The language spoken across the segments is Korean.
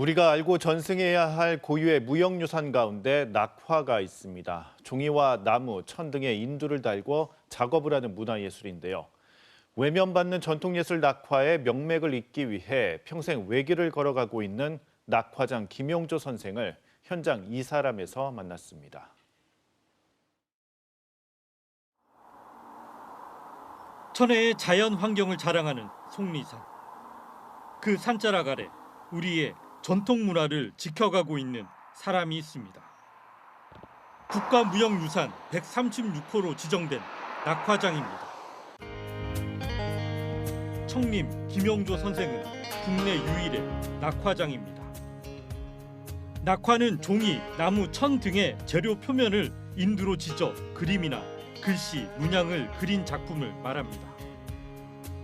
우리가 알고 전승해야 할 고유의 무형유산 가운데 낙화가 있습니다. 종이와 나무, 천 등의 인두를 달고 작업을 하는 문화예술인데요. 외면받는 전통예술 낙화의 명맥을 잇기 위해 평생 외길을 걸어가고 있는 낙화장 김용조 선생을 현장 이사람에서 만났습니다. 천혜의 자연 환경을 자랑하는 속리산. 그 산자락 아래 우리의 전통 문화를 지켜가고 있는 사람이 있습니다. 국가무형유산 136호로 지정된 낙화장입니다. 청림 김용조 선생은 국내 유일의 낙화장입니다. 낙화는 종이, 나무, 천 등의 재료 표면을 인두로 지져 그림이나 글씨, 문양을 그린 작품을 말합니다.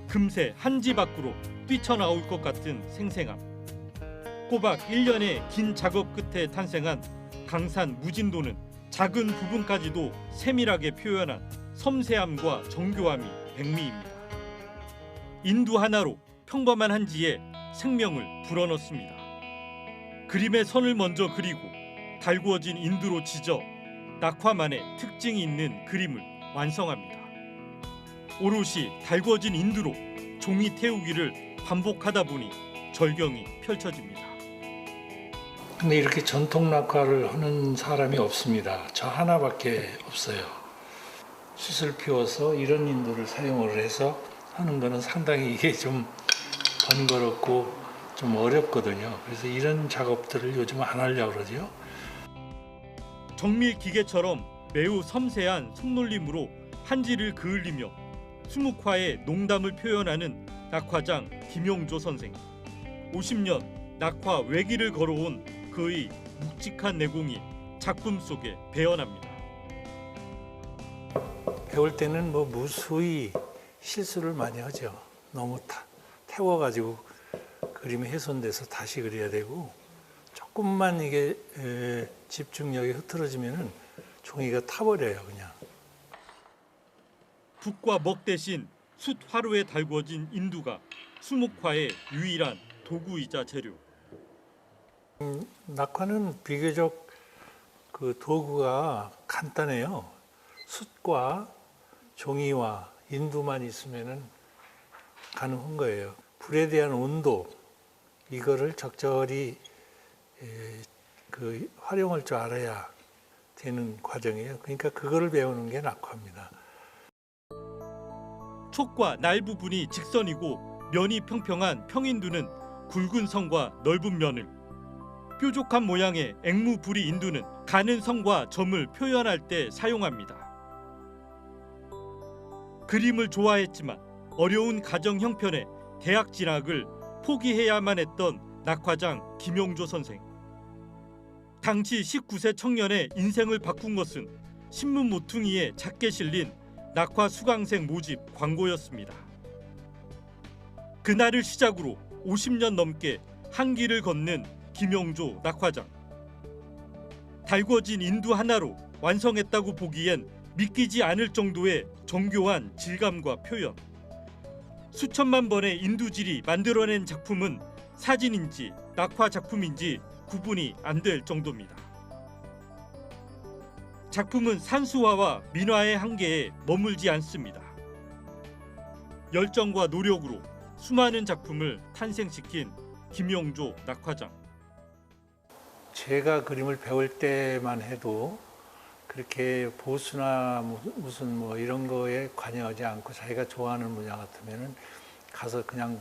금세 한지 밖으로 뛰쳐나올 것 같은 생생함. 꼬박 1년의 긴 작업 끝에 탄생한 강산 무진도는 작은 부분까지도 세밀하게 표현한 섬세함과 정교함이 백미입니다. 인두 하나로 평범한 한지에 생명을 불어넣습니다. 그림의 선을 먼저 그리고 달구어진 인두로 지져 낙화만의 특징이 있는 그림을 완성합니다. 오롯이 달구어진 인두로 종이 태우기를 반복하다 보니 절경이 펼쳐집니다. 근데 이렇게 전통 낙화를 하는 사람이 없습니다. 저 하나밖에 없어요. 숯을 피워서 이런 인도를 사용을 해서 하는 거는 상당히 이게 좀 번거롭고 좀 어렵거든요. 그래서 이런 작업들을 요즘 안 하려고 그러죠. 정밀 기계처럼 매우 섬세한 손놀림으로 한지를 그을리며 수묵화의 농담을 표현하는 낙화장 김용조 선생. 50년 낙화 외길을 걸어온 그의 묵직한 내공이 작품 속에 배어납니다. 배울 때는 뭐 무수히 실수를 많이 하죠. 너무 타, 태워가지고 그림이 훼손돼서 다시 그려야 되고 조금만 이게 에, 집중력이 흐트러지면은 종이가 타버려요 그냥. 북과 먹 대신 숯 화로에 달구어진 인두가 수묵화의 유일한 도구이자 재료. 낙화는 비교적 그 도구가 간단해요. 숯과 종이와 인두만 있으면은 가능한 거예요. 불에 대한 온도 이거를 적절히 에, 그 활용할 줄 알아야 되는 과정이에요. 그러니까 그거를 배우는 게 낙화입니다. 촉과 날 부분이 직선이고 면이 평평한 평인두는 굵은 선과 넓은 면을 뾰족한 모양의 앵무부리 인두는 가는 선과 점을 표현할 때 사용합니다. 그림을 좋아했지만 어려운 가정 형편에 대학 진학을 포기해야만 했던 낙화장 김용조 선생. 당시 19세 청년의 인생을 바꾼 것은 신문 모퉁이에 작게 실린 낙화 수강생 모집 광고였습니다. 그날을 시작으로 50년 넘게 한 길을 걷는 김용조 낙화장. 달궈진 인두 하나로 완성했다고 보기엔 믿기지 않을 정도의 정교한 질감과 표현. 수천만 번의 인두질이 만들어낸 작품은 사진인지 낙화 작품인지 구분이 안 될 정도입니다. 작품은 산수화와 민화의 한계에 머물지 않습니다. 열정과 노력으로 수많은 작품을 탄생시킨 김용조 낙화장. 제가 그림을 배울 때만 해도 그렇게 보수나 무슨 뭐 이런 거에 관여하지 않고 자기가 좋아하는 분야 같으면은 가서 그냥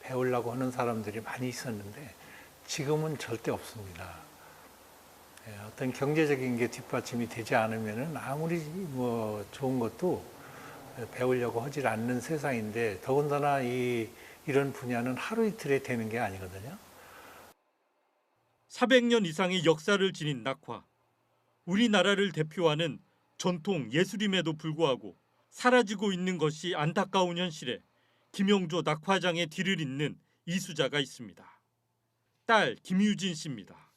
배우려고 하는 사람들이 많이 있었는데 지금은 절대 없습니다. 예, 어떤 경제적인 게 뒷받침이 되지 않으면은 아무리 뭐 좋은 것도 배우려고 하질 않는 세상인데 더군다나 이 이런 분야는 하루 이틀에 되는 게 아니거든요. 400년 이상의 역사를 지닌 낙화. 우리나라를 대표하는 전통 예술임에도 불구하고 사라지고 있는 것이 안타까운 현실에 김용조 낙화장의 뒤를 잇는 이수자가 있습니다. 딸 김유진 씨입니다.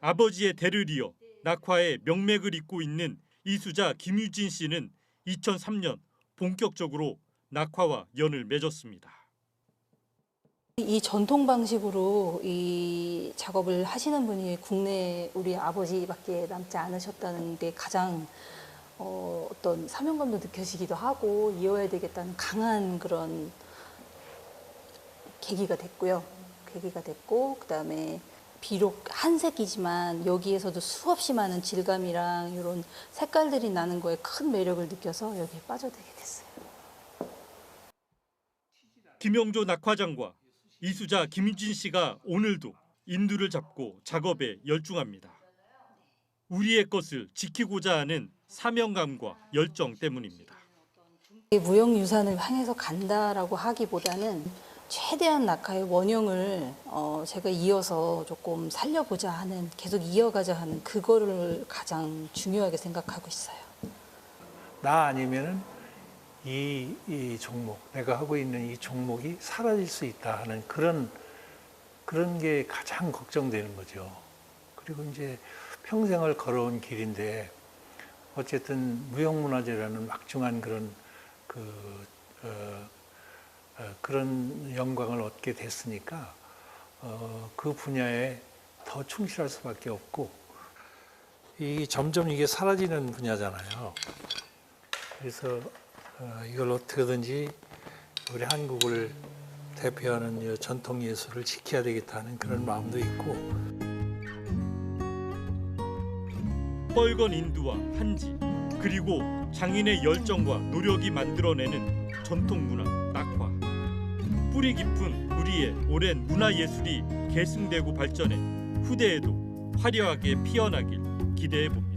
아버지의 대를 이어 낙화의 명맥을 잇고 있는 이수자 김유진 씨는 2003년 본격적으로 낙화와 연을 맺었습니다. 이 전통 방식으로 이 작업을 하시는 분이 국내 우리 아버지밖에 남지 않으셨다는 게 가장 어, 어떤 사명감도 느껴지기도 하고 이어야 되겠다는 강한 그런 계기가 됐고요. 계기가 됐고 그다음에 비록 한색이지만 여기에서도 수없이 많은 질감이랑 이런 색깔들이 나는 거에 큰 매력을 느껴서 여기에 빠져들게 됐어요. 김영조 낙화장과 이수자 김윤진 씨가 오늘도 인두를 잡고 작업에 열중합니다. 우리의 것을 지키고자 하는 사명감과 열정 때문입니다. 이 무형유산을 향해서 간다라고 하기보다는 최대한 낙하의 원형을 어, 제가 이어서 조금 살려보자 하는 계속 이어가자 하는 그거를 가장 중요하게 생각하고 있어요. 나 아니면은 이, 이 종목, 내가 하고 있는 이 종목이 사라질 수 있다 하는 그런, 그런 게 가장 걱정되는 거죠. 그리고 이제 평생을 걸어온 길인데 어쨌든 무형문화재라는 막중한 그런 그, 어, 어, 그런 영광을 얻게 됐으니까 어, 그 분야에 더 충실할 수밖에 없고 이 점점 이게 사라지는 분야잖아요. 그래서 어, 이걸 어떻게든지 우리 한국을 대표하는 이 전통 예술을 지켜야 되겠다는 그런 마음도 있고 뻘건 인두와 한지 그리고 장인의 열정과 노력이 만들어내는 전통 문화 낙화 뿌리 깊은 우리의 오랜 문화 예술이 계승되고 발전해 후대에도 화려하게 피어나길 기대해 봅니다.